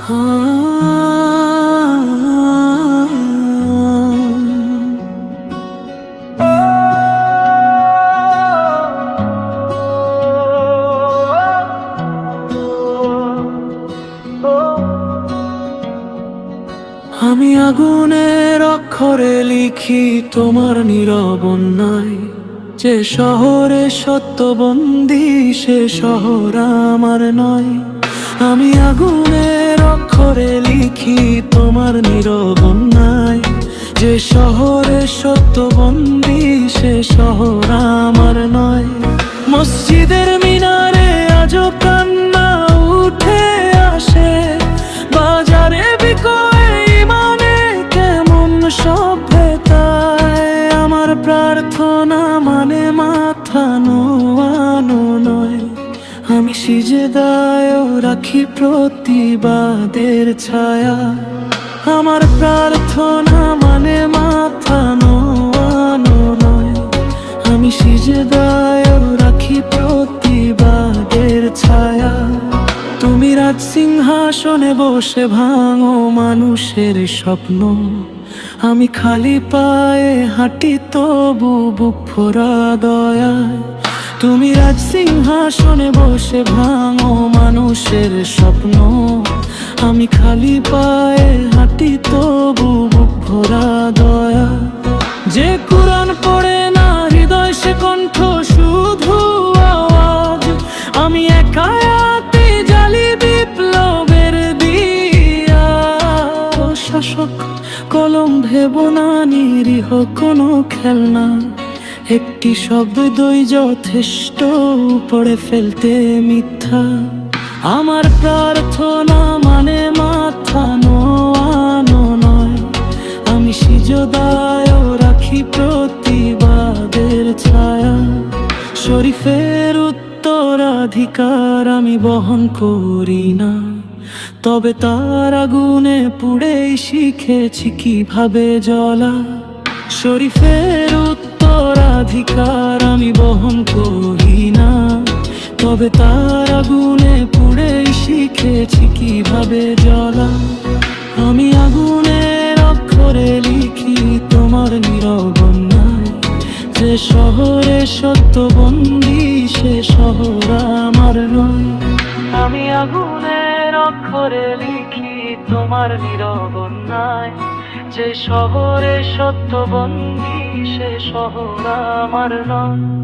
আমি আগুনের অক্ষরে লিখি তোমার নিরবন্যায় যে শহরে সত্যবন্দি সে শহর আমার নয়। আমি আগুনের অক্ষরে লিখি তোমার নিরবন্যায়। যে শহরে সত্যবন্দি, সে শহর আমার নয়। মসজিদের মিনারে আজও কান্না উঠে আসে। বাজারে বিকয়ে কেমন সভ্যতায়। আমার প্রার্থনা মানে মাথা আমি সিজে দায় রাখি প্রতিবাদের ছায়া। আমার প্রার্থনা মানে মাথা নোয়ানো নয়। আমি সিজে দায় রাখি প্রতিবাদের ছায়া। তুমি রাজ সিংহাসনে বসে ভাঙো মানুষের স্বপ্ন। আমি খালি পায়ে হাঁটি তবু বুক ফোরা দয়ায়। তুমি রাজ সিংহাসনে বসে ভাঙো মানুষের স্বপ্ন। আমি খালি পায়ে হাঁটি তবু ভরা দয়া। যে কোরআন পড়ে না, হৃদয় সে কণ্ঠ শুধু আওয়াজ। আমি একায়াতে জালি বিপ্লবের দিয়া। শাসক কলম ভেব না নিরীহ কোনো খেলনা। একটি শব্দই যথেষ্ট পড়ে ফেলতে মিথ্যা। আমার প্রার্থনা মানে মাথা নোয়ানো নয়। আমি সিজদায় রাখি প্রতিবাদের ছায়া। শরীফের উত্তরাধিকার আমি বহন করি না। তবে তার আগুনে পুড়েই শিখেছি কীভাবে জ্বলা। শরীফের উত্তরাধিকার আমি বহন করি না। তবে তার আগুনে পুড়ে শিখেছি কীভাবে জ্বলা। আমি আগুনের অক্ষরে লিখি তোমার নিরবন্যায় যে শহরে সত্যবন্দি, সে শহর আমার নয়। আমি আগুনের অক্ষরে লিখি তোমার নিরবন্যায়। যে শহরে সত্যবন্দী সে শহর আমার নয়।